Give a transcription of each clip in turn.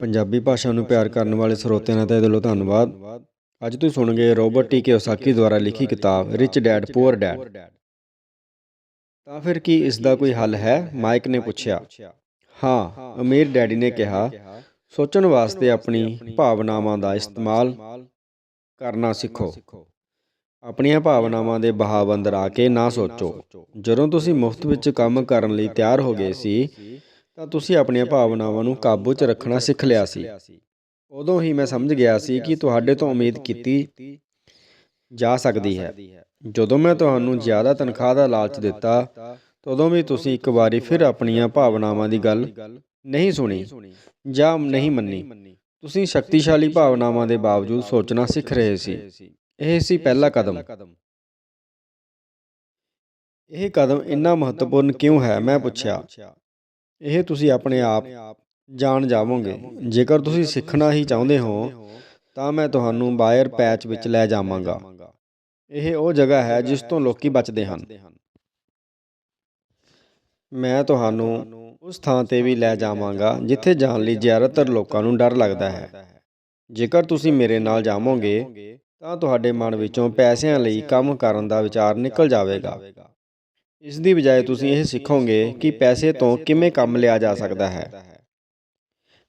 ਪੰਜਾਬੀ ਭਾਸ਼ਾ ਨੂੰ ਪਿਆਰ ਕਰਨ ਵਾਲੇ ਸਰੋਤਿਆਂ ਦਾ ਤਹਿ ਦਿਲੋਂ ਧੰਨਵਾਦ। ਅੱਜ ਤੁਸੀਂ ਸੁਣੋਗੇ ਰੋਬਰਟ ਟੀ ਕਿਓਸਾਕੀ ਦੁਆਰਾ ਲਿਖੀ ਕਿਤਾਬ ਰਿਚ ਡੈਡ ਪੂਅਰ ਡੈਡ ਤਾਂ ਫਿਰ ਕੀ ਇਸ ਦਾ ਕੋਈ ਹੱਲ ਹੈ? ਮਾਈਕ ਨੇ ਪੁੱਛਿਆ। ਹਾਂ, ਅਮੀਰ ਡੈਡੀ ਨੇ ਕਿਹਾ, ਸੋਚਣ ਵਾਸਤੇ ਆਪਣੀ ਭਾਵਨਾਵਾਂ ਦਾ ਇਸਤੇਮਾਲ ਕਰਨਾ ਸਿੱਖੋ। ਆਪਣੀਆਂ ਭਾਵਨਾਵਾਂ ਦੇ ਬਹਾਵ ਅੰਦਰ ਆ ਕੇ ਨਾ ਸੋਚੋ। ਜਦੋਂ ਤੁਸੀਂ ਮੁਫਤ ਵਿੱਚ ਕੰਮ ਕਰਨ ਲਈ ਤਿਆਰ ਹੋ ਗਏ ਸੀ ਤਾਂ ਤੁਸੀਂ ਆਪਣੀਆਂ ਭਾਵਨਾਵਾਂ ਨੂੰ ਕਾਬੂ 'ਚ ਰੱਖਣਾ ਸਿੱਖ ਲਿਆ ਸੀ। ਉਦੋਂ ਹੀ ਮੈਂ ਸਮਝ ਗਿਆ ਸੀ ਕਿ ਤੁਹਾਡੇ ਤੋਂ ਉਮੀਦ ਕੀਤੀ ਜਾ ਸਕਦੀ ਹੈ। ਜਦੋਂ ਮੈਂ ਤੁਹਾਨੂੰ ਜ਼ਿਆਦਾ ਤਨਖਾਹ ਦਾ ਲਾਲਚ ਦਿੱਤਾ, ਤਦੋਂ ਵੀ ਤੁਸੀਂ ਇੱਕ ਵਾਰੀ ਫਿਰ ਆਪਣੀਆਂ ਭਾਵਨਾਵਾਂ ਦੀ ਗੱਲ ਨਹੀਂ ਸੁਣੀ ਜਾਂ ਨਹੀਂ ਮੰਨੀ। ਤੁਸੀਂ ਸ਼ਕਤੀਸ਼ਾਲੀ ਭਾਵਨਾਵਾਂ ਦੇ ਬਾਵਜੂਦ ਸੋਚਣਾ ਸਿੱਖ ਰਹੇ ਸੀ। ਇਹ ਸੀ ਪਹਿਲਾ ਕਦਮ। ਇਹ ਕਦਮ ਇੰਨਾ ਮਹੱਤਵਪੂਰਨ ਕਿਉਂ ਹੈ, ਮੈਂ ਪੁੱਛਿਆ। ਇਹ ਤੁਸੀਂ ਆਪਣੇ ਆਪ ਜਾਣ ਜਾਵੋਗੇ। ਜੇਕਰ ਤੁਸੀਂ ਸਿੱਖਣਾ ਹੀ ਚਾਹੁੰਦੇ ਹੋ, ਤਾਂ ਮੈਂ ਤੁਹਾਨੂੰ ਬਾਇਰ ਪੈਚ ਵਿੱਚ ਲੈ ਜਾਵਾਂਗਾ। ਇਹ ਉਹ ਜਗ੍ਹਾ ਹੈ ਜਿਸ ਤੋਂ ਲੋਕੀ ਬਚਦੇ ਹਨ। ਮੈਂ ਤੁਹਾਨੂੰ ਉਸ ਥਾਂ ਤੇ ਵੀ ਲੈ ਜਾਵਾਂਗਾ, ਜਿੱਥੇ ਜਾਣ ਲਈ ਜ਼ਿਆਦਾਤਰ ਲੋਕਾਂ ਨੂੰ ਡਰ ਲੱਗਦਾ ਹੈ। ਜੇਕਰ ਤੁਸੀਂ ਮੇਰੇ ਨਾਲ ਜਾਵੋਗੇ, ਤਾਂ ਤੁਹਾਡੇ ਮਨ ਵਿੱਚੋਂ ਪੈਸਿਆਂ ਲਈ ਕੰਮ ਕਰਨ ਦਾ ਵਿਚਾਰ ਨਿਕਲ ਜਾਵੇਗਾ। ਇਸ ਦੀ ਬਜਾਏ ਤੁਸੀਂ ਇਹ ਸਿੱਖੋਗੇ ਕਿ ਪੈਸੇ ਤੋਂ ਕਿਵੇਂ ਕੰਮ ਲਿਆ ਜਾ ਸਕਦਾ ਹੈ।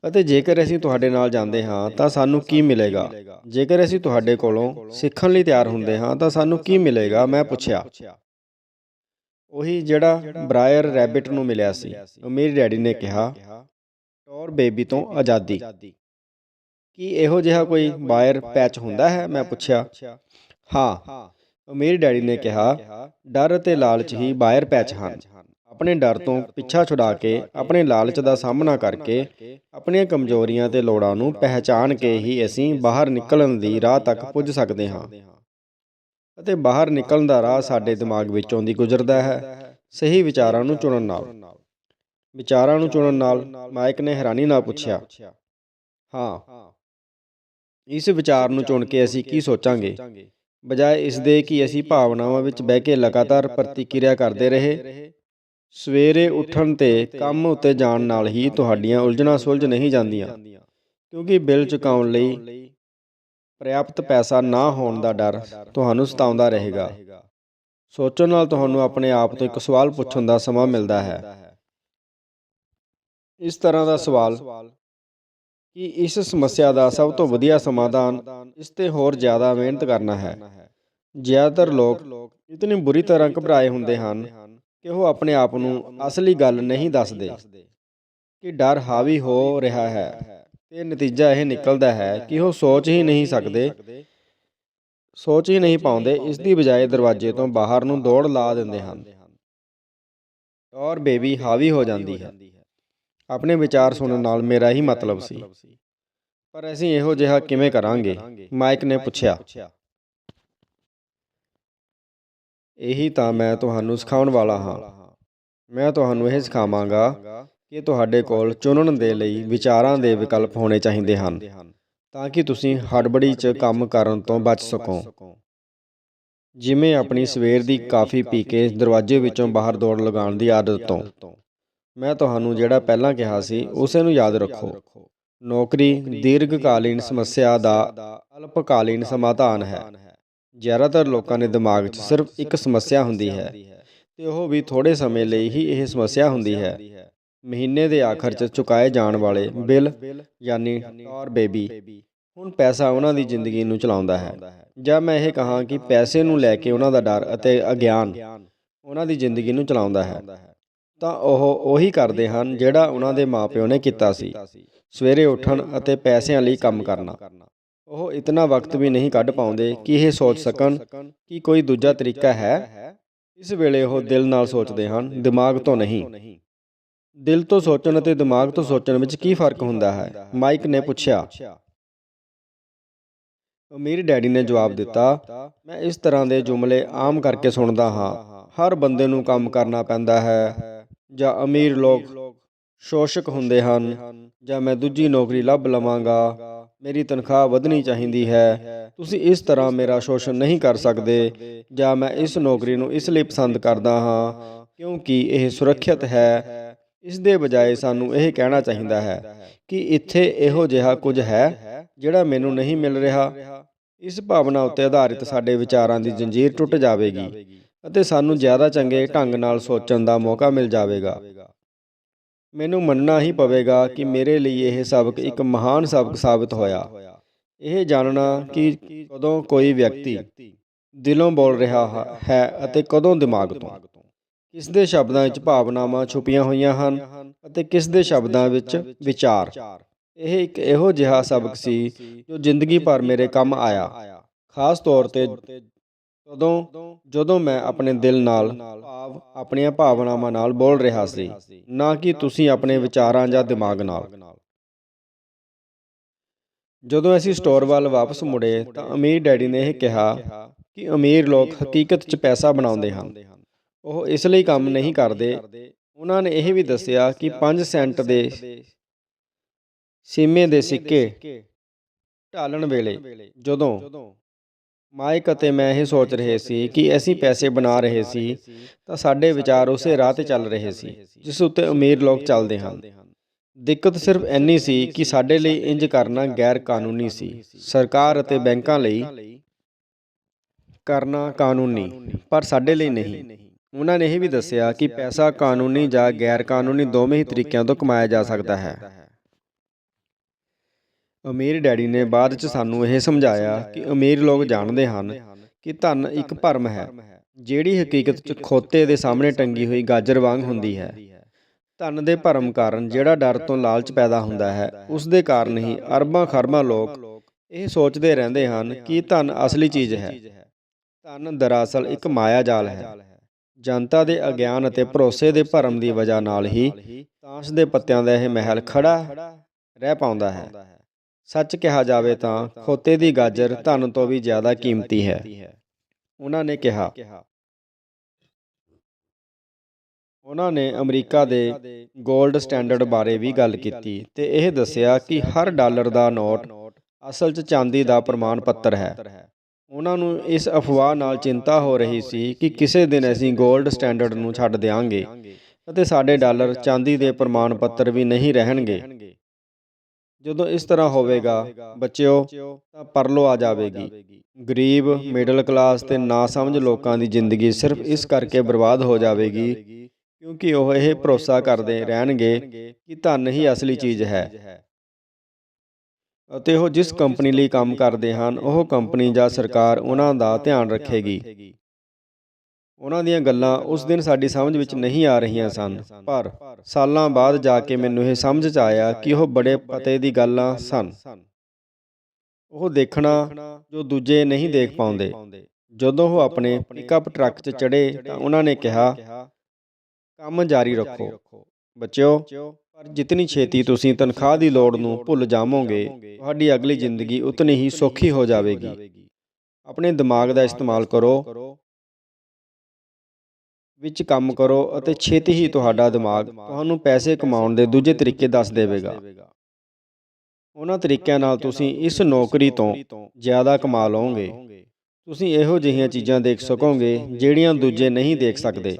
ਅਤੇ ਜੇਕਰ ਅਸੀਂ ਤੁਹਾਡੇ ਨਾਲ ਜਾਂਦੇ ਹਾਂ ਤਾਂ ਸਾਨੂੰ ਕੀ ਮਿਲੇਗਾ? ਜੇਕਰ ਅਸੀਂ ਤੁਹਾਡੇ ਕੋਲੋਂ ਸਿੱਖਣ ਲਈ ਤਿਆਰ ਹੁੰਦੇ ਹਾਂ ਤਾਂ ਸਾਨੂੰ ਕੀ ਮਿਲੇਗਾ? ਮੈਂ ਪੁੱਛਿਆ। ਉਹੀ ਜਿਹੜਾ ਬ੍ਰਾਇਰ ਰੈਬਿਟ ਨੂੰ ਮਿਲਿਆ ਸੀ ਅਮੀਰ ਡੈਡੀ ਨੇ ਕਿਹਾ ਟੌਰ ਬੇਬੀ ਤੋਂ ਆਜ਼ਾਦੀ। ਕੀ ਇਹੋ ਜਿਹਾ ਕੋਈ ਬਾਇਰ ਪੈਚ ਹੁੰਦਾ ਹੈ? ਮੈਂ ਪੁੱਛਿਆ। ਹਾਂ। ਅਮੀਰ ਡੈਡੀ ਨੇ ਕਿਹਾ, ਡਰ ਅਤੇ ਲਾਲਚ ਹੀ ਬਾਇਰ ਪੈਚ ਹਨ। ਆਪਣੇ ਡਰ ਤੋਂ ਪਿੱਛਾ ਛੁਡਾ ਕੇ, ਆਪਣੇ ਲਾਲਚ ਦਾ ਸਾਹਮਣਾ ਕਰਕੇ, ਆਪਣੀਆਂ ਕਮਜ਼ੋਰੀਆਂ ਤੇ ਲੋੜਾਂ ਨੂੰ ਪਹਿਚਾਨ ਕੇ ਹੀ ਅਸੀਂ ਬਾਹਰ ਨਿਕਲਣ ਦੀ ਰਾਹ ਤੱਕ ਪੁੱਜ ਸਕਦੇ ਹਾਂ। ਅਤੇ ਬਾਹਰ ਨਿਕਲਣ ਦਾ ਰਾਹ ਸਾਡੇ ਦਿਮਾਗ ਵਿੱਚੋਂ ਦੀ ਗੁਜ਼ਰਦਾ ਹੈ। ਸਹੀ ਵਿਚਾਰਾਂ ਨੂੰ ਚੁਣਨ ਨਾਲ। ਵਿਚਾਰਾਂ ਨੂੰ ਚੁਣਨ ਨਾਲ ਮਾਇਕ ਨੇ ਹੈਰਾਨੀ ਨਾਲ ਪੁੱਛਿਆ, ਹਾਂ, ਇਸ ਵਿਚਾਰ ਨੂੰ ਚੁਣ ਕੇ ਅਸੀਂ ਕੀ ਸੋਚਾਂਗੇ? ਬਜਾਏ ਇਸ ਦੇ ਕਿ ਅਸੀਂ ਭਾਵਨਾਵਾਂ ਵਿੱਚ ਬਹਿ ਕੇ ਲਗਾਤਾਰ ਪ੍ਰਤੀਕਿਰਿਆ ਕਰਦੇ ਰਹੇ। ਸਵੇਰੇ ਉੱਠਣ ਤੇ ਕੰਮ ਉੱਤੇ ਜਾਣ ਨਾਲ ਹੀ ਤੁਹਾਡੀਆਂ ਉਲਝਣਾਂ ਸੁਲਝ ਨਹੀਂ ਜਾਂਦੀਆਂ, ਕਿਉਂਕਿ ਬਿੱਲ ਚੁਕਾਉਣ ਲਈ ਪ੍ਰਾਪਤ ਪੈਸਾ ਨਾ ਹੋਣ ਦਾ ਡਰ ਤੁਹਾਨੂੰ ਸਤਾਉਂਦਾ ਰਹੇਗਾ। ਸੋਚਣ ਨਾਲ ਤੁਹਾਨੂੰ ਆਪਣੇ ਆਪ ਤੋਂ ਇੱਕ ਸਵਾਲ ਪੁੱਛਣ ਦਾ ਸਮਾਂ ਮਿਲਦਾ ਹੈ। ਇਸ ਤਰ੍ਹਾਂ ਦਾ ਸਵਾਲ ਕਿ ਇਸ ਸਮੱਸਿਆ ਦਾ ਸਭ ਤੋਂ ਵਧੀਆ ਸਮਾਧਾਨ ਇਸ ਤੇ ਹੋਰ ਜ਼ਿਆਦਾ ਮਿਹਨਤ ਕਰਨਾ ਹੈ। ਜ਼ਿਆਦਾਤਰ ਲੋਕ ਇਤਨੀ ਬੁਰੀ ਤਰ੍ਹਾਂ ਘਬਰਾਏ ਹੁੰਦੇ ਹਨ ਕਿ ਉਹ ਆਪਣੇ ਆਪ ਨੂੰ ਅਸਲੀ ਗੱਲ ਨਹੀਂ ਦੱਸਦੇ ਕਿ ਡਰ ਹਾਵੀ ਹੋ ਰਿਹਾ ਹੈ ਤੇ ਨਤੀਜਾ ਇਹ ਨਿਕਲਦਾ ਹੈ ਕਿ ਉਹ ਸੋਚ ਹੀ ਨਹੀਂ ਸਕਦੇ, ਸੋਚ ਹੀ ਨਹੀਂ ਪਾਉਂਦੇ, ਇਸ ਦੀ ਬਜਾਏ ਦਰਵਾਜ਼ੇ ਤੋਂ ਬਾਹਰ ਨੂੰ ਦੌੜ ਲਾ ਦਿੰਦੇ ਹਨ। ਔਰ ਬੇਬੀ ਹਾਵੀ ਹੋ ਜਾਂਦੀ ਹੈ। ਆਪਣੇ ਵਿਚਾਰ ਸੁਣਨ ਨਾਲ ਮੇਰਾ ਹੀ ਮਤਲਬ ਸੀ। ਪਰ ਅਸੀਂ ਇਹੋ ਜਿਹਾ ਕਿਵੇਂ ਕਰਾਂਗੇ? ਮਾਈਕ ਨੇ ਪੁੱਛਿਆ। ਇਹੀ ਤਾਂ ਮੈਂ ਤੁਹਾਨੂੰ ਸਿਖਾਉਣ ਵਾਲਾ ਹਾਂ। ਮੈਂ ਤੁਹਾਨੂੰ ਇਹ ਸਿਖਾਵਾਂਗਾ ਕਿ ਤੁਹਾਡੇ ਕੋਲ ਚੁਣਨ ਦੇ ਲਈ ਵਿਚਾਰਾਂ ਦੇ ਵਿਕਲਪ ਹੋਣੇ ਚਾਹੀਦੇ ਹਨ ਤਾਂ ਕਿ ਤੁਸੀਂ ਹੜਬੜੀ 'ਚ ਕੰਮ ਕਰਨ ਤੋਂ ਬਚ ਸਕੋ। ਜਿਵੇਂ ਆਪਣੀ ਸਵੇਰ ਦੀ ਕਾਫੀ ਪੀ ਕੇ ਦਰਵਾਜ਼ੇ ਵਿੱਚੋਂ ਬਾਹਰ ਦੌੜ ਲਗਾਉਣ ਦੀ ਆਦਤ ਤੋਂ। ਮੈਂ ਤੁਹਾਨੂੰ ਜਿਹੜਾ ਪਹਿਲਾਂ ਕਿਹਾ ਸੀ ਉਸੇ ਨੂੰ ਯਾਦ ਰੱਖੋ। ਨੌਕਰੀ ਦੀਰਘਕਾਲੀਨ ਸਮੱਸਿਆ ਦਾ ਅਲਪਕਾਲੀਨ ਸਮਾਧਾਨ ਹੈ। ਜ਼ਿਆਦਾਤਰ ਲੋਕਾਂ ਦੇ ਦਿਮਾਗ 'ਚ ਸਿਰਫ ਇੱਕ ਸਮੱਸਿਆ ਹੁੰਦੀ ਹੈ ਤੇ ਉਹ ਵੀ ਥੋੜੇ ਸਮੇਂ ਲਈ ਹੀ ਇਹ ਸਮੱਸਿਆ ਹੁੰਦੀ ਹੈ। ਮਹੀਨੇ ਦੇ ਆਖਰ 'ਚ ਚੁਕਾਏ ਜਾਣ ਵਾਲੇ ਬਿੱਲ ਯਾਨੀ ਟੌਰ ਬੇਬੀ ਹੁਣ ਪੈਸਾ ਉਹਨਾਂ ਦੀ ਜ਼ਿੰਦਗੀ ਨੂੰ ਚਲਾਉਂਦਾ ਹੈ। ਜਾਂ ਮੈਂ ਇਹ ਕਹਾਂ ਕਿ ਪੈਸੇ ਨੂੰ ਲੈ ਕੇ ਉਹਨਾਂ ਦਾ ਡਰ ਅਤੇ ਅਗਿਆਨ ਉਹਨਾਂ ਦੀ ਜ਼ਿੰਦਗੀ ਨੂੰ ਚਲਾਉਂਦਾ ਹੈ। ਤਾਂ ਉਹ ਉਹੀ ਕਰਦੇ ਹਨ ਜਿਹੜਾ ਉਹਨਾਂ ਦੇ ਮਾਪਿਓ ਨੇ ਕੀਤਾ ਸੀ। ਸਵੇਰੇ ਉੱਠਣ ਅਤੇ ਪੈਸਿਆਂ ਲਈ ਕੰਮ ਕਰਨਾ। ਉਹ ਇਤਨਾ ਵਕਤ ਵੀ ਨਹੀਂ ਕੱਢ ਪਾਉਂਦੇ ਕਿ ਇਹ ਸੋਚ ਸਕਣ ਕਿ ਕੋਈ ਦੂਜਾ ਤਰੀਕਾ ਹੈ। ਇਸ ਵੇਲੇ ਉਹ ਦਿਲ ਨਾਲ ਸੋਚਦੇ ਹਨ, ਦਿਮਾਗ ਤੋਂ ਨਹੀਂ। ਦਿਲ ਤੋਂ ਸੋਚਣ ਅਤੇ ਦਿਮਾਗ ਤੋਂ ਸੋਚਣ ਵਿੱਚ ਕੀ ਫ਼ਰਕ ਹੁੰਦਾ ਹੈ? ਮਾਈਕ ਨੇ ਪੁੱਛਿਆ। ਅਮੀਰ ਡੈਡੀ ਨੇ ਜਵਾਬ ਦਿੱਤਾ, ਮੈਂ ਇਸ ਤਰ੍ਹਾਂ ਦੇ ਜੁਮਲੇ ਆਮ ਕਰਕੇ ਸੁਣਦਾ ਹਾਂ। ਹਰ ਬੰਦੇ ਨੂੰ ਕੰਮ ਕਰਨਾ ਪੈਂਦਾ ਹੈ। ਜਾਂ ਅਮੀਰ ਲੋਕ ਸ਼ੋਸ਼ਕ ਹੁੰਦੇ ਹਨ, ਜਾਂ ਮੈਂ ਦੂਜੀ ਨੌਕਰੀ ਲੱਭ ਲਵਾਂਗਾ, ਮੇਰੀ ਤਨਖਾਹ ਵਧਣੀ ਚਾਹੀਦੀ ਹੈ, ਤੁਸੀਂ ਇਸ ਤਰ੍ਹਾਂ ਮੇਰਾ ਸ਼ੋਸ਼ਣ ਨਹੀਂ ਕਰ ਸਕਦੇ, ਜਾਂ ਮੈਂ ਇਸ ਨੌਕਰੀ ਨੂੰ ਇਸ ਲਈ ਪਸੰਦ ਕਰਦਾ ਹਾਂ, ਕਿਉਂਕਿ ਇਹ ਸੁਰੱਖਿਅਤ ਹੈ। ਇਸ ਦੇ ਬਜਾਏ ਸਾਨੂੰ ਇਹ ਕਹਿਣਾ ਚਾਹੀਦਾ ਹੈ ਕਿ ਇੱਥੇ ਇਹੋ ਜਿਹਾ ਕੁਝ ਹੈ ਜਿਹੜਾ ਮੈਨੂੰ ਨਹੀਂ ਮਿਲ ਰਿਹਾ। ਇਸ ਭਾਵਨਾ ਉੱਤੇ ਆਧਾਰਿਤ ਸਾਡੇ ਵਿਚਾਰਾਂ ਦੀ ਜੰਜੀਰ ਟੁੱਟ ਜਾਵੇਗੀ। ਅਤੇ ਸਾਨੂੰ ਜ਼ਿਆਦਾ ਚੰਗੇ ਢੰਗ ਨਾਲ ਸੋਚਣ ਦਾ ਮੌਕਾ ਮਿਲ ਜਾਵੇਗਾ। ਮੈਨੂੰ ਮੰਨਣਾ ਹੀ ਪਵੇਗਾ ਕਿ ਮੇਰੇ ਲਈ ਇਹ ਸਬਕ ਇੱਕ ਮਹਾਨ ਸਬਕ ਸਾਬਤ ਹੋਇਆ। ਇਹ ਜਾਣਨਾ ਕਿ ਕਦੋਂ ਕੋਈ ਵਿਅਕਤੀ ਦਿਲੋਂ ਬੋਲ ਰਿਹਾ ਹੈ ਅਤੇ ਕਦੋਂ ਦਿਮਾਗ ਤੋਂ। ਕਿਸ ਦੇ ਸ਼ਬਦਾਂ ਵਿੱਚ ਭਾਵਨਾਵਾਂ ਛੁਪੀਆਂ ਹੋਈਆਂ ਹਨ ਅਤੇ ਕਿਸ ਦੇ ਸ਼ਬਦਾਂ ਵਿੱਚ ਵਿਚਾਰ। ਇਹ ਇੱਕ ਇਹੋ ਜਿਹਾ ਸਬਕ ਸੀ ਜੋ ਜ਼ਿੰਦਗੀ ਭਰ ਮੇਰੇ ਕੰਮ ਆਇਆ। ਖਾਸ ਤੌਰ ਤੇ ਤਦੋਂ, ਜਦੋਂ ਮੈਂ ਆਪਣੇ ਦਿਲ ਨਾਲ ਭਾਵ ਆਪਣੀਆਂ ਭਾਵਨਾਵਾਂ ਨਾਲ ਬੋਲ ਰਿਹਾ ਸੀ, ਨਾ ਕਿ ਤੁਸੀਂ ਆਪਣੇ ਵਿਚਾਰਾਂ ਜਾਂ ਦਿਮਾਗ ਨਾਲ। ਜਦੋਂ ਅਸੀਂ ਸਟੋਰ ਵੱਲ ਵਾਪਸ ਮੁੜੇ ਤਾਂ ਅਮੀਰ ਡੈਡੀ ਨੇ ਇਹ ਕਿਹਾ ਕਿ ਅਮੀਰ ਲੋਕ ਹਕੀਕਤ 'ਚ ਪੈਸਾ ਬਣਾਉਂਦੇ ਹਨ। ਉਹ ਇਸ ਲਈ ਕੰਮ ਨਹੀਂ ਕਰਦੇ। ਉਹਨਾਂ ਨੇ ਇਹ ਵੀ ਦੱਸਿਆ ਕਿ 5 ਸੈਂਟ ਦੇ ਸੀਮੇ ਦੇ ਸਿੱਕੇ ਢਾਲਣ ਵੇਲੇ, ਜਦੋਂ ਮਾਇਕ ਅਤੇ ਮੈਂ ਇਹ ਸੋਚ ਰਹੇ ਸੀ ਕਿ ਅਸੀਂ ਪੈਸੇ ਬਣਾ ਰਹੇ ਸੀ, ਤਾਂ ਸਾਡੇ ਵਿਚਾਰ ਉਸੇ ਰਾਹ ਤੇ ਚੱਲ ਰਹੇ ਸੀ, ਜਿਸ ਉੱਤੇ ਅਮੀਰ ਲੋਕ ਚੱਲਦੇ ਹਨ। ਦਿੱਕਤ ਸਿਰਫ ਇੰਨੀ ਸੀ ਕਿ ਸਾਡੇ ਲਈ ਇੰਜ ਕਰਨਾ ਗੈਰ ਕਾਨੂੰਨੀ ਸੀ। ਸਰਕਾਰ ਅਤੇ ਬੈਂਕਾਂ ਲਈ ਕਰਨਾ ਕਾਨੂੰਨੀ, ਪਰ ਸਾਡੇ ਲਈ ਨਹੀਂ। ਉਹਨਾਂ ਨੇ ਇਹ ਵੀ ਦੱਸਿਆ ਕਿ ਪੈਸਾ ਕਾਨੂੰਨੀ ਜਾਂ ਗੈਰ ਕਾਨੂੰਨੀ ਦੋਵੇਂ ਹੀ ਤਰੀਕਿਆਂ ਤੋਂ ਕਮਾਇਆ ਜਾ ਸਕਦਾ ਹੈ। ਅਮੀਰ ਡੈਡੀ ਨੇ ਬਾਅਦ ਚ ਸਾਨੂੰ ਇਹ ਸਮਝਾਇਆ ਕਿ ਅਮੀਰ ਲੋਕ ਜਾਣਦੇ ਹਨ ਕਿ ਧਨ ਇੱਕ ਭਰਮ ਹੈ, ਜਿਹੜੀ ਹਕੀਕਤ 'ਚ ਖੋਤੇ ਦੇ ਸਾਹਮਣੇ ਟੰਗੀ ਹੋਈ ਗਾਜਰ ਵਾਂਗ ਹੁੰਦੀ ਹੈ। ਧਨ ਦੇ ਭਰਮ ਕਾਰਨ ਜਿਹੜਾ ਡਰ ਤੋਂ ਲਾਲਚ ਪੈਦਾ ਹੁੰਦਾ ਹੈ, ਉਸ ਦੇ ਕਾਰਨ ਹੀ ਅਰਬਾਂ ਖਰਬਾਂ ਲੋਕ ਇਹ ਸੋਚਦੇ ਰਹਿੰਦੇ ਹਨ ਕਿ ਧਨ ਅਸਲੀ ਚੀਜ਼ ਹੈ। ਧਨ ਦਰਅਸਲ ਇੱਕ ਮਾਇਆ ਜਾਲ ਹੈ। ਜਨਤਾ ਦੇ ਅਗਿਆਨ ਅਤੇ ਭਰੋਸੇ ਦੇ ਭਰਮ ਦੀ ਵਜ੍ਹਾ ਨਾਲ ਹੀ ਤਾਸ਼ ਦੇ ਪੱਤਿਆਂ ਦਾ ਇਹ ਮਹਿਲ ਖੜਾ ਰਹਿ ਪਾਉਂਦਾ ਹੈ। ਸੱਚ ਕਿਹਾ ਜਾਵੇ ਤਾਂ ਖੋਤੇ ਦੀ ਗਾਜਰ ਧਨ ਤੋਂ ਵੀ ਜ਼ਿਆਦਾ ਕੀਮਤੀ ਹੈ। ਉਹਨਾਂ ਨੇ ਕਿਹਾ, ਉਹਨਾਂ ਨੇ ਅਮਰੀਕਾ ਦੇ 골ਡ ਸਟੈਂਡਰਡ ਬਾਰੇ ਵੀ ਗੱਲ ਕੀਤੀ ਤੇ ਇਹ ਦੱਸਿਆ ਕਿ ਹਰ ਡਾਲਰ ਦਾ ਨੋਟ ਅਸਲ 'ਚ ਚਾਂਦੀ ਦਾ ਪ੍ਰਮਾਣ ਪੱਤਰ ਹੈ। ਉਹਨਾਂ ਨੂੰ ਇਸ ਅਫਵਾਹ ਨਾਲ ਚਿੰਤਾ ਹੋ ਰਹੀ ਸੀ ਕਿ ਕਿਸੇ ਦਿਨ ਅਸੀਂ 골ਡ ਸਟੈਂਡਰਡ ਨੂੰ ਛੱਡ ਦਿਆਂਗੇ ਅਤੇ ਸਾਡੇ ਡਾਲਰ ਚਾਂਦੀ ਦੇ ਪ੍ਰਮਾਣ ਪੱਤਰ ਵੀ ਨਹੀਂ ਰਹਿਣਗੇ। ਜਦੋਂ ਇਸ ਤਰ੍ਹਾਂ ਹੋਵੇਗਾ ਬੱਚਿਓ ਤਾਂ ਪਰਲੋ ਆ ਜਾਵੇਗੀ। ਗਰੀਬ ਮਿਡਲ ਕਲਾਸ ਤੇ ਨਾ ਸਮਝ ਲੋਕਾਂ ਦੀ ਜ਼ਿੰਦਗੀ ਸਿਰਫ ਇਸ ਕਰਕੇ ਬਰਬਾਦ ਹੋ ਜਾਵੇਗੀ ਕਿਉਂਕਿ ਉਹ ਇਹ ਭਰੋਸਾ ਕਰਦੇ ਰਹਿਣਗੇ ਕਿ ਧਨ ਹੀ ਅਸਲੀ ਚੀਜ਼ ਹੈ। ਅਤੇ ਉਹ ਜਿਸ ਕੰਪਨੀ ਲਈ ਕੰਮ ਕਰਦੇ ਹਨ ਉਹ ਕੰਪਨੀ ਜਾਂ ਸਰਕਾਰ ਉਹਨਾਂ ਦਾ ਧਿਆਨ ਰੱਖੇਗੀ। ਉਹਨਾਂ ਦੀਆਂ ਗੱਲਾਂ ਉਸ ਦਿਨ ਸਾਡੀ ਸਮਝ ਵਿੱਚ ਨਹੀਂ ਆ ਰਹੀਆਂ ਸਨ। ਪਰ ਸਾਲਾਂ ਬਾਅਦ ਜਾ ਕੇ ਮੈਨੂੰ ਇਹ ਸਮਝ 'ਚ ਆਇਆ ਕਿ ਉਹ ਬੜੇ ਪਤੇ ਦੀ ਗੱਲਾਂ ਸਨ। ਉਹ ਦੇਖਣਾ ਜੋ ਦੂਜੇ ਨਹੀਂ ਦੇਖ ਪਾਉਂਦੇ। ਜਦੋਂ ਉਹ ਆਪਣੇ ਪਿਕਅਪ ਟਰੱਕ 'ਚ ਚੜੇ ਤਾਂ ਉਹਨਾਂ ਨੇ ਕਿਹਾ, ਕੰਮ ਜਾਰੀ ਰੱਖੋ। ਬੱਚਿਓ, ਪਰ ਜਿਤਨੀ ਛੇਤੀ ਤੁਸੀਂ ਤਨਖਾਹ ਦੀ ਲੋੜ ਨੂੰ ਭੁੱਲ ਜਾਵੋਗੇ, ਤੁਹਾਡੀ ਅਗਲੀ ਜ਼ਿੰਦਗੀ ਉਤਨੀ ਹੀ ਸੌਖੀ ਹੋ ਜਾਵੇਗੀ। ਆਪਣੇ ਦਿਮਾਗ ਦਾ ਇਸਤੇਮਾਲ ਕਰੋ। ਵਿੱਚ ਕੰਮ ਕਰੋ ਅਤੇ ਛੇਤੀ ਹੀ ਤੁਹਾਡਾ ਦਿਮਾਗ ਤੁਹਾਨੂੰ ਪੈਸੇ ਕਮਾਉਣ ਦੇ ਦੂਜੇ ਤਰੀਕੇ ਦੱਸ ਦੇਵੇਗਾ। ਉਹਨਾਂ ਤਰੀਕਿਆਂ ਨਾਲ ਤੁਸੀਂ ਇਸ ਨੌਕਰੀ ਤੋਂ ਜ਼ਿਆਦਾ ਕਮਾ ਲਓਗੇ। ਤੁਸੀਂ ਇਹੋ ਜਿਹੀਆਂ ਚੀਜ਼ਾਂ ਦੇਖ ਸਕੋਗੇ ਜਿਹੜੀਆਂ ਦੂਜੇ ਨਹੀਂ ਦੇਖ ਸਕਦੇ।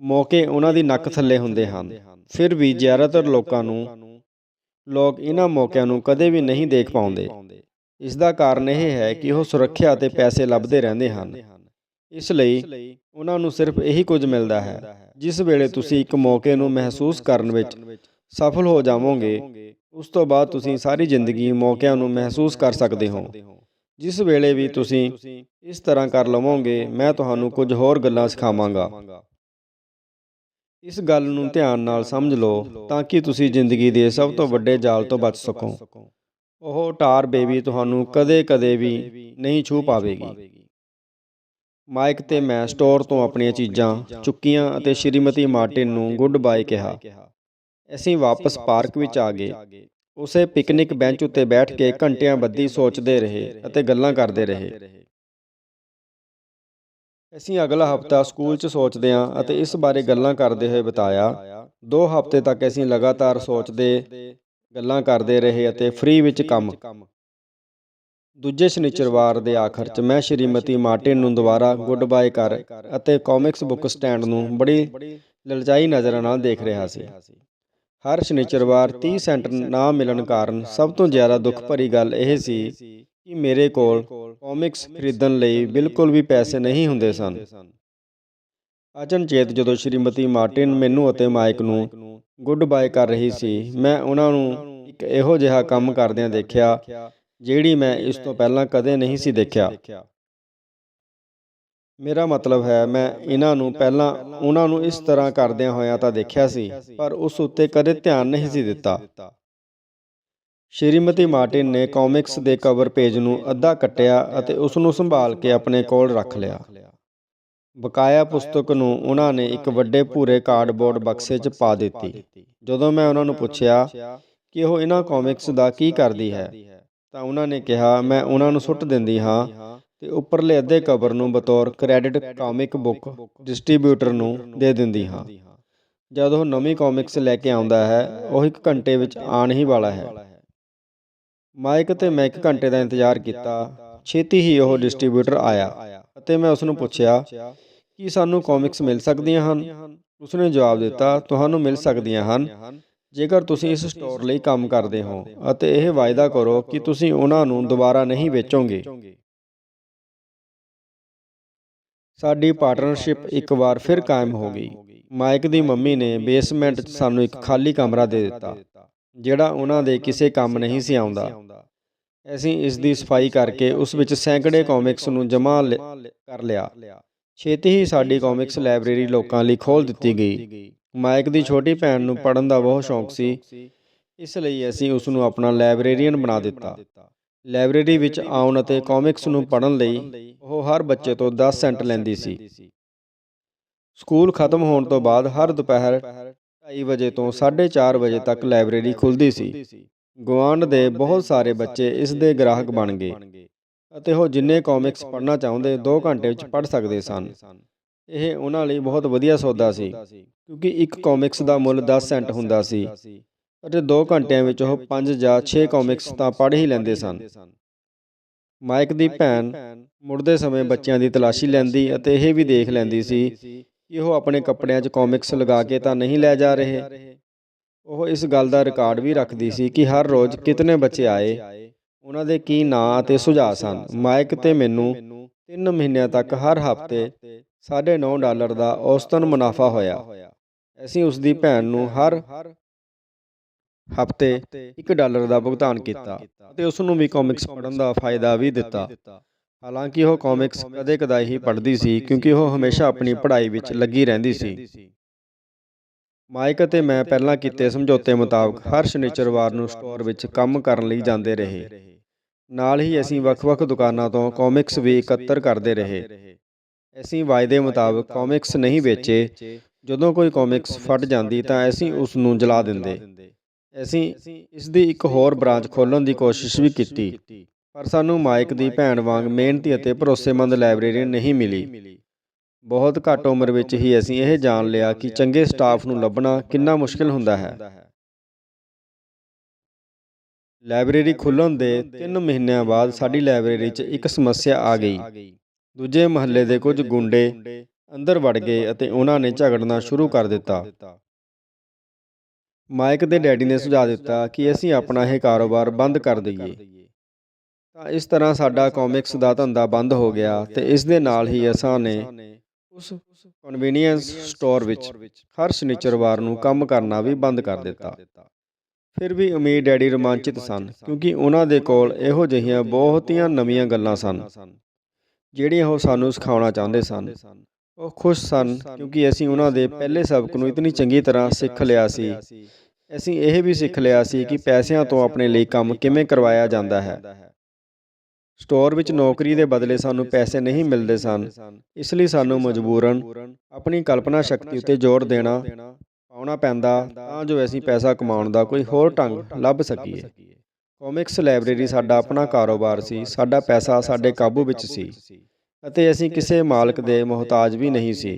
ਮੌਕੇ ਉਹਨਾਂ ਦੀ ਨੱਕ ਥੱਲੇ ਹੁੰਦੇ ਹਨ। ਫਿਰ ਵੀ ਜ਼ਿਆਦਾਤਰ ਲੋਕਾਂ ਨੂੰ ਲੋਕ ਇਹਨਾਂ ਮੌਕਿਆਂ ਨੂੰ ਕਦੇ ਵੀ ਨਹੀਂ ਦੇਖ ਪਾਉਂਦੇ। ਇਸ ਦਾ ਕਾਰਨ ਇਹ ਹੈ ਕਿ ਉਹ ਸੁਰੱਖਿਆ ਅਤੇ ਪੈਸੇ ਲੱਭਦੇ ਰਹਿੰਦੇ ਹਨ। ਇਸ ਲਈ ਉਹਨਾਂ ਨੂੰ ਸਿਰਫ ਇਹੀ ਕੁਝ ਮਿਲਦਾ ਹੈ, ਜਿਸ ਵੇਲੇ ਤੁਸੀਂ ਇੱਕ ਮੌਕੇ ਨੂੰ ਮਹਿਸੂਸ ਕਰਨ ਵਿੱਚ ਸਫਲ ਹੋ ਜਾਵੋਗੇ, ਉਸ ਤੋਂ ਬਾਅਦ ਤੁਸੀਂ ਸਾਰੀ ਜ਼ਿੰਦਗੀ ਮੌਕਿਆਂ ਨੂੰ ਮਹਿਸੂਸ ਕਰ ਸਕਦੇ ਹੋ। ਜਿਸ ਵੇਲੇ ਵੀ ਤੁਸੀਂ ਇਸ ਤਰ੍ਹਾਂ ਕਰ ਲਵੋਗੇ, ਮੈਂ ਤੁਹਾਨੂੰ ਕੁਝ ਹੋਰ ਗੱਲਾਂ ਸਿਖਾਵਾਂਗਾ। ਇਸ ਗੱਲ ਨੂੰ ਧਿਆਨ ਨਾਲ ਸਮਝ ਲਓ, ਤਾਂ ਕਿ ਤੁਸੀਂ ਜ਼ਿੰਦਗੀ ਦੇ ਸਭ ਤੋਂ ਵੱਡੇ ਜਾਲ ਤੋਂ ਬਚ ਸਕੋ। ਉਹ ਟਾਰ ਬੇਬੀ ਤੁਹਾਨੂੰ ਕਦੇ-ਕਦੇ ਵੀ ਨਹੀਂ ਛੂ ਪਾਵੇਗੀ। ਮਾਈਕ ਤੇ ਮੈਂ ਸਟੋਰ ਤੋਂ ਆਪਣੀਆਂ ਚੀਜ਼ਾਂ ਚੁੱਕੀਆਂ ਅਤੇ ਸ਼੍ਰੀਮਤੀ ਮਾਰਟਿਨ ਨੂੰ ਗੁੱਡ ਬਾਏ ਕਿਹਾ। ਅਸੀਂ ਵਾਪਸ ਪਾਰਕ ਵਿੱਚ ਆ ਗਏ। ਉਸੇ ਪਿਕਨਿਕ ਬੈਂਚ ਉੱਤੇ ਬੈਠ ਕੇ ਘੰਟਿਆਂ ਬੱਧੀ ਸੋਚਦੇ ਰਹੇ ਅਤੇ ਗੱਲਾਂ ਕਰਦੇ ਰਹੇ। ਅਸੀਂ ਅਗਲਾ ਹਫਤਾ ਸਕੂਲ 'ਚ ਸੋਚਦੇ ਹਾਂ ਅਤੇ ਇਸ ਬਾਰੇ ਗੱਲਾਂ ਕਰਦੇ ਹੋਏ ਬਤਾਇਆ। ਦੋ ਹਫ਼ਤੇ ਤੱਕ ਅਸੀਂ ਲਗਾਤਾਰ ਸੋਚਦੇ, ਗੱਲਾਂ ਕਰਦੇ ਰਹੇ ਅਤੇ ਫ੍ਰੀ ਵਿੱਚ ਕੰਮ। ਦੂਜੇ ਸ਼ਨੀਚਰਵਾਰ ਦੇ ਆਖਰ 'ਚ ਮੈਂ ਸ਼੍ਰੀਮਤੀ ਮਾਰਟਿਨ ਨੂੰ ਦੁਬਾਰਾ ਗੁੱਡ ਬਾਏ ਕਰ ਅਤੇ ਕਾਮਿਕਸ ਬੁੱਕ ਸਟੈਂਡ ਨੂੰ ਬੜੀ ਲਲਚਾਈ ਨਜ਼ਰਾਂ ਨਾਲ ਦੇਖ ਰਿਹਾ ਸੀ। ਹਰ ਸ਼ਨੀਚਰਵਾਰ 30 ਸੈਂਟ ਨਾ ਮਿਲਣ ਕਾਰਨ ਸਭ ਤੋਂ ਜ਼ਿਆਦਾ ਦੁੱਖ ਭਰੀ ਗੱਲ ਇਹ ਸੀ ਕਿ ਮੇਰੇ ਕੋਲ ਕਾਮਿਕਸ ਖਰੀਦਣ ਲਈ ਬਿਲਕੁਲ ਵੀ ਪੈਸੇ ਨਹੀਂ ਹੁੰਦੇ ਸਨ। ਅਚਨਚੇਤ ਜਦੋਂ ਸ਼੍ਰੀਮਤੀ ਮਾਰਟਿਨ ਮੈਨੂੰ ਅਤੇ ਮਾਈਕ ਨੂੰ ਗੁੱਡ ਬਾਏ ਕਰ ਰਹੀ ਸੀ, ਮੈਂ ਉਹਨਾਂ ਨੂੰ ਇੱਕ ਇਹੋ ਜਿਹਾ ਕੰਮ ਕਰਦਿਆਂ ਦੇਖਿਆ ਜਿਹੜੀ ਮੈਂ ਇਸ ਤੋਂ ਪਹਿਲਾਂ ਕਦੇ ਨਹੀਂ ਸੀ ਦੇਖਿਆ। ਮੇਰਾ ਮਤਲਬ ਹੈ, ਮੈਂ ਇਹਨਾਂ ਨੂੰ ਪਹਿਲਾਂ, ਉਹਨਾਂ ਨੂੰ ਇਸ ਤਰ੍ਹਾਂ ਕਰਦਿਆਂ ਹੋਇਆਂ ਤਾਂ ਦੇਖਿਆ ਸੀ, ਪਰ ਉਸ ਉੱਤੇ ਕਦੇ ਧਿਆਨ ਨਹੀਂ ਸੀ ਦਿੱਤਾ। ਸ਼੍ਰੀਮਤੀ ਮਾਰਟਿਨ ਨੇ ਕਾਮਿਕਸ ਦੇ ਕਵਰ ਪੇਜ ਨੂੰ ਅੱਧਾ ਕੱਟਿਆ ਅਤੇ ਉਸ ਨੂੰ ਸੰਭਾਲ ਕੇ ਆਪਣੇ ਕੋਲ ਰੱਖ ਲਿਆ। ਬਕਾਇਆ ਪੁਸਤਕ ਨੂੰ ਉਹਨਾਂ ਨੇ ਇੱਕ ਵੱਡੇ ਭੂਰੇ ਕਾਰਡਬੋਰਡ ਬਕਸੇ 'ਚ ਪਾ ਦਿੱਤੀ। ਜਦੋਂ ਮੈਂ ਉਹਨਾਂ ਨੂੰ ਪੁੱਛਿਆ ਕਿ ਉਹ ਇਹਨਾਂ ਕਾਮਿਕਸ ਦਾ ਕੀ ਕਰਦੀ ਹੈ ਤਾਂ ਉਹਨਾਂ ਨੇ ਕਿਹਾ, ਮੈਂ ਉਹਨਾਂ ਨੂੰ ਸੁੱਟ ਦਿੰਦੀ ਹਾਂ ਤੇ ਉੱਪਰਲੇ ਅੱਧੇ ਕਵਰ ਨੂੰ ਬਤੌਰ ਕ੍ਰੈਡਿਟ ਕਾਮਿਕ ਬੁੱਕ ਡਿਸਟ੍ਰੀਬਿਊਟਰ ਨੂੰ ਦੇ ਦਿੰਦੀ ਹਾਂ। ਜਦ ਉਹ ਨਵੀਂ ਕਾਮਿਕਸ ਲੈ ਕੇ ਆਉਂਦਾ ਹੈ, ਉਹ ਇੱਕ ਘੰਟੇ ਵਿੱਚ ਆਉਣ ਹੀ ਵਾਲਾ ਹੈ। ਮਾਈਕ ਤੇ ਮੈਂ ਇੱਕ ਘੰਟੇ ਦਾ ਇੰਤਜ਼ਾਰ ਕੀਤਾ। ਛੇਤੀ ਹੀ ਉਹ ਡਿਸਟ੍ਰੀਬਿਊਟਰ ਆਇਆ ਅਤੇ ਮੈਂ ਉਸ ਨੂੰ ਪੁੱਛਿਆ, ਕੀ ਸਾਨੂੰ ਕਾਮਿਕਸ ਮਿਲ ਸਕਦੀਆਂ ਹਨ? ਉਸਨੇ ਜਵਾਬ ਦਿੱਤਾ, ਤੁਹਾਨੂੰ ਮਿਲ ਸਕਦੀਆਂ ਹਨ। ਜੇਕਰ ਤੁਸੀਂ ਇਸ ਸਟੋਰ ਲਈ ਕੰਮ ਕਰਦੇ ਹੋ ਅਤੇ ਇਹ ਵਾਅਦਾ ਕਰੋ ਕਿ ਤੁਸੀਂ ਉਹਨਾਂ ਨੂੰ ਦੁਬਾਰਾ ਨਹੀਂ ਵੇਚੋਗੇ। ਸਾਡੀ ਪਾਰਟਨਰਸ਼ਿਪ ਇੱਕ ਵਾਰ ਫਿਰ ਕਾਇਮ ਹੋ ਗਈ। ਮਾਈਕ ਦੀ ਮੰਮੀ ਨੇ ਬੇਸਮੈਂਟ 'ਚ ਸਾਨੂੰ ਇੱਕ ਖਾਲੀ ਕਮਰਾ ਦੇ ਦਿੱਤਾ, ਜਿਹੜਾ ਉਹਨਾਂ ਦੇ ਕਿਸੇ ਕੰਮ ਨਹੀਂ ਸੀ ਆਉਂਦਾ। ਅਸੀਂ ਇਸ ਦੀ ਸਫ਼ਾਈ ਕਰਕੇ ਉਸ ਵਿੱਚ ਸੈਂਕੜੇ ਕਾਮਿਕਸ ਨੂੰ ਜਮ੍ਹਾਂ ਕਰ ਲਿਆ। ਛੇਤੀ ਹੀ ਸਾਡੀ ਕਾਮਿਕਸ ਲਾਇਬ੍ਰੇਰੀ ਲੋਕਾਂ ਲਈ ਖੋਲ ਦਿੱਤੀ ਗਈ। ਮਾਈਕ ਦੀ ਛੋਟੀ ਭੈਣ ਨੂੰ ਪੜ੍ਹਨ ਦਾ ਬਹੁਤ ਸ਼ੌਂਕ ਸੀ। ਇਸ ਲਈ ਅਸੀਂ ਉਸ ਨੂੰ ਆਪਣਾ ਲਾਇਬ੍ਰੇਰੀਅਨ ਬਣਾ ਦਿੱਤਾ। ਲਾਇਬ੍ਰੇਰੀ ਵਿੱਚ ਆਉਣ ਅਤੇ ਕਾਮਿਕਸ ਨੂੰ ਪੜ੍ਹਨ ਲਈ ਉਹ ਹਰ ਬੱਚੇ ਤੋਂ 10 ਸੈਂਟ ਲੈਂਦੀ ਸੀ। ਸਕੂਲ ਖਤਮ ਹੋਣ ਤੋਂ ਬਾਅਦ ਹਰ ਦੁਪਹਿਰ 2:30 ਵਜੇ ਤੋਂ 4:30 ਵਜੇ ਤੱਕ ਲਾਇਬ੍ਰੇਰੀ ਖੁੱਲਦੀ ਸੀ। ਗਵਾਂਡ ਦੇ ਬਹੁਤ ਸਾਰੇ ਬੱਚੇ ਇਸ ਦੇ ਗ੍ਰਾਹਕ ਬਣ ਗਏ ਅਤੇ ਉਹ ਜਿੰਨੇ ਕਾਮਿਕਸ ਪੜ੍ਹਨਾ ਚਾਹੁੰਦੇ 2 ਘੰਟੇ ਵਿੱਚ ਪੜ੍ਹ ਸਕਦੇ ਸਨ। ਇਹ ਉਹਨਾਂ ਲਈ ਬਹੁਤ ਵਧੀਆ ਸੌਦਾ ਸੀ, ਕਿਉਂਕਿ ਇੱਕ ਕਾਮਿਕਸ ਦਾ ਮੁੱਲ 10 ਸੈਂਟ ਹੁੰਦਾ ਸੀ ਅਤੇ 2 ਘੰਟਿਆਂ ਵਿੱਚ ਉਹ 5 ਜਾਂ 6 ਕਾਮਿਕਸ ਤਾਂ ਪੜ੍ਹ ਹੀ ਲੈਂਦੇ ਸਨ। ਮਾਈਕ ਦੀ ਭੈਣ ਮੁੜਦੇ ਸਮੇਂ ਬੱਚਿਆਂ ਦੀ ਤਲਾਸ਼ੀ ਲੈਂਦੀ ਅਤੇ ਇਹ ਵੀ ਦੇਖ ਲੈਂਦੀ ਸੀ ਕਿ ਉਹ ਆਪਣੇ ਕੱਪੜਿਆਂ 'ਚ ਕਾਮਿਕਸ ਲਗਾ ਕੇ ਤਾਂ ਨਹੀਂ ਲੈ ਜਾ ਰਹੇ। ਉਹ ਇਸ ਗੱਲ ਦਾ ਰਿਕਾਰਡ ਵੀ ਰੱਖਦੀ ਸੀ ਕਿ ਹਰ ਰੋਜ਼ ਕਿਤਨੇ ਬੱਚੇ ਆਏ, ਉਹਨਾਂ ਦੇ ਕੀ ਨਾਂ ਅਤੇ ਸੁਝਾਅ ਸਨ। ਮਾਈਕ ਤੇ ਮੈਨੂੰ 3 ਮਹੀਨਿਆਂ ਤੱਕ ਹਰ ਹਫ਼ਤੇ 9.5 ਡਾਲਰ ਦਾ ਔਸਤਨ ਮੁਨਾਫਾ ਹੋਇਆ। ਅਸੀਂ ਉਸ ਦੀ ਭੈਣ ਨੂੰ ਹਰ ਹਫ਼ਤੇ 1 ਡਾਲਰ ਦਾ ਭੁਗਤਾਨ ਕੀਤਾ ਅਤੇ ਉਸ ਨੂੰ ਵੀ ਕਾਮਿਕਸ ਪੜ੍ਹਨ ਦਾ ਫਾਇਦਾ ਵੀ ਦਿੱਤਾ। ਹਾਲਾਂਕਿ ਉਹ ਕਾਮਿਕਸ ਕਦੇ-ਕਦਾਈ ਹੀ ਪੜ੍ਹਦੀ ਸੀ ਕਿਉਂਕਿ ਉਹ ਹਮੇਸ਼ਾ ਆਪਣੀ ਪੜ੍ਹਾਈ ਵਿੱਚ ਲੱਗੀ ਰਹਿੰਦੀ ਸੀ। ਮਾਈਕ ਅਤੇ ਮੈਂ ਪਹਿਲਾਂ ਕੀਤੇ ਸਮਝੌਤੇ ਮੁਤਾਬਕ ਹਰ ਸ਼ਨੀਚਰਵਾਰ ਨੂੰ ਸਟੋਰ ਵਿੱਚ ਕੰਮ ਕਰਨ ਲਈ ਜਾਂਦੇ ਰਹੇ। ਨਾਲ ਹੀ ਅਸੀਂ ਵੱਖ-ਵੱਖ ਦੁਕਾਨਾਂ ਤੋਂ ਕਾਮਿਕਸ ਵੀ ਇਕੱਤਰ ਕਰਦੇ ਰਹੇ। ਅਸੀਂ ਵਾਅਦੇ ਮੁਤਾਬਕ ਕਾਮਿਕਸ ਨਹੀਂ ਵੇਚੇ। ਜਦੋਂ ਕੋਈ ਕਾਮਿਕਸ ਫਟ ਜਾਂਦੀ ਤਾਂ ਅਸੀਂ ਉਸ ਨੂੰ ਜਲਾ ਦਿੰਦੇ। ਅਸੀਂ ਇਸ ਦੀ ਇੱਕ ਹੋਰ ਬ੍ਰਾਂਚ ਖੋਲ੍ਹਣ ਦੀ ਕੋਸ਼ਿਸ਼ ਵੀ ਕੀਤੀ। ਪਰ ਸਾਨੂੰ ਮਾਈਕ ਦੀ ਭੈਣ ਵਾਂਗ ਮਿਹਨਤੀ ਅਤੇ ਭਰੋਸੇਮੰਦ ਲਾਇਬ੍ਰੇਰੀਅਨ ਨਹੀਂ ਮਿਲੀ। ਬਹੁਤ ਘੱਟ ਉਮਰ ਵਿੱਚ ਹੀ ਅਸੀਂ ਇਹ ਜਾਣ ਲਿਆ ਕਿ ਚੰਗੇ ਸਟਾਫ ਨੂੰ ਲੱਭਣਾ ਕਿੰਨਾ ਮੁਸ਼ਕਿਲ ਹੁੰਦਾ ਹੈ। ਲਾਇਬ੍ਰੇਰੀ ਖੁੱਲ੍ਹਣ ਦੇ 3 ਮਹੀਨਿਆਂ ਬਾਅਦ ਸਾਡੀ ਲਾਇਬ੍ਰੇਰੀ 'ਚ ਇੱਕ ਸਮੱਸਿਆ ਆ ਗਈ। ਦੂਜੇ ਮਹੱਲੇ ਦੇ ਕੁਝ ਗੁੰਡੇ ਅੰਦਰ ਵੜ ਗਏ ਅਤੇ ਉਹਨਾਂ ਨੇ ਝਗੜਨਾ ਸ਼ੁਰੂ ਕਰ ਦਿੱਤਾ। ਮਾਈਕ ਦੇ ਡੈਡੀ ਨੇ ਸੁਝਾਅ ਦਿੱਤਾ ਕਿ ਅਸੀਂ ਆਪਣਾ ਇਹ ਕਾਰੋਬਾਰ ਬੰਦ ਕਰ ਦਈਏ। ਤਾਂ ਇਸ ਤਰ੍ਹਾਂ ਸਾਡਾ ਕਾਮਿਕਸ ਦਾ ਧੰਦਾ ਬੰਦ ਹੋ ਗਿਆ ਤੇ ਇਸ ਦੇ ਨਾਲ ਹੀ ਅਸਾਂ ਨੇ ਉਸ ਕਨਵੀਨੀਅੰਸ ਸਟੋਰ ਵਿੱਚ ਹਰ ਸ਼ਨੀਚਰਵਾਰ ਨੂੰ ਕੰਮ ਕਰਨਾ ਵੀ ਬੰਦ ਕਰ ਦਿੱਤਾ। ਫਿਰ ਵੀ ਅਮੀਰ ਡੈਡੀ ਰੋਮਾਂਚਿਤ ਸਨ ਕਿਉਂਕਿ ਉਹਨਾਂ ਦੇ ਕੋਲ ਇਹੋ ਜਿਹੀਆਂ ਬਹੁਤੀਆਂ ਨਵੀਆਂ ਗੱਲਾਂ ਸਨ। ਜਿਹੜੀਆਂ ਉਹ ਸਾਨੂੰ ਸਿਖਾਉਣਾ ਚਾਹੁੰਦੇ ਸਨ। ਉਹ ਖੁਸ਼ ਸਨ ਕਿਉਂਕਿ ਅਸੀਂ ਉਹਨਾਂ ਦੇ ਪਹਿਲੇ ਸਬਕ ਨੂੰ ਇਤਨੀ ਚੰਗੀ ਤਰ੍ਹਾਂ ਸਿੱਖ ਲਿਆ ਸੀ। ਅਸੀਂ ਇਹ ਵੀ ਸਿੱਖ ਲਿਆ ਸੀ ਕਿ ਪੈਸਿਆਂ ਤੋਂ ਆਪਣੇ ਲਈ ਕੰਮ ਕਿਵੇਂ ਕਰਵਾਇਆ ਜਾਂਦਾ ਹੈ। ਸਟੋਰ ਵਿੱਚ ਨੌਕਰੀ ਦੇ ਬਦਲੇ ਸਾਨੂੰ ਪੈਸੇ ਨਹੀਂ ਮਿਲਦੇ ਸਨ। ਇਸ ਲਈ ਸਾਨੂੰ ਮਜਬੂਰਨ ਆਪਣੀ ਕਲਪਨਾ ਸ਼ਕਤੀ ਉੱਤੇ ਜ਼ੋਰ ਦੇਣਾ ਪਾਉਣਾ ਪੈਂਦਾ ਤਾਂ ਜੋ ਅਸੀਂ ਪੈਸਾ ਕਮਾਉਣ ਦਾ ਕੋਈ ਹੋਰ ਢੰਗ ਲੱਭ ਸਕੀਏ। ਕਾਮਿਕਸ ਲਾਇਬ੍ਰੇਰੀ ਸਾਡਾ ਆਪਣਾ ਕਾਰੋਬਾਰ ਸੀ, ਸਾਡਾ ਪੈਸਾ ਸਾਡੇ ਕਾਬੂ ਵਿੱਚ ਸੀ ਅਤੇ ਅਸੀਂ ਕਿਸੇ ਮਾਲਕ ਦੇ ਮੁਹਤਾਜ ਵੀ ਨਹੀਂ ਸੀ।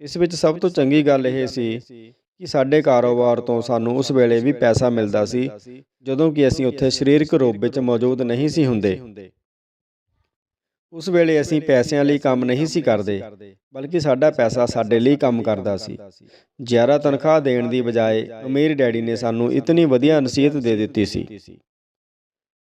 ਇਸ ਵਿੱਚ ਸਭ ਤੋਂ ਚੰਗੀ ਗੱਲ ਇਹ ਸੀ ਕਿ ਸਾਡੇ ਕਾਰੋਬਾਰ ਤੋਂ ਸਾਨੂੰ ਉਸ ਵੇਲੇ ਵੀ ਪੈਸਾ ਮਿਲਦਾ ਸੀ, ਜਦੋਂ ਕਿ ਅਸੀਂ ਉੱਥੇ ਸਰੀਰਕ ਰੂਪ ਵਿੱਚ ਮੌਜੂਦ ਨਹੀਂ ਸੀ ਹੁੰਦੇ। ਉਸ ਵੇਲੇ ਅਸੀਂ ਪੈਸਿਆਂ ਲਈ ਕੰਮ ਨਹੀਂ ਸੀ ਕਰਦੇ, ਬਲਕਿ ਸਾਡਾ ਪੈਸਾ ਸਾਡੇ ਲਈ ਕੰਮ ਕਰਦਾ ਸੀ। ਜ਼ਿਆਦਾ ਤਨਖਾਹ ਦੇਣ ਦੀ ਬਜਾਏ ਅਮੀਰ ਡੈਡੀ ਨੇ ਸਾਨੂੰ ਇਤਨੀ ਵਧੀਆ ਨਸੀਹਤ ਦੇ ਦਿੱਤੀ ਸੀ।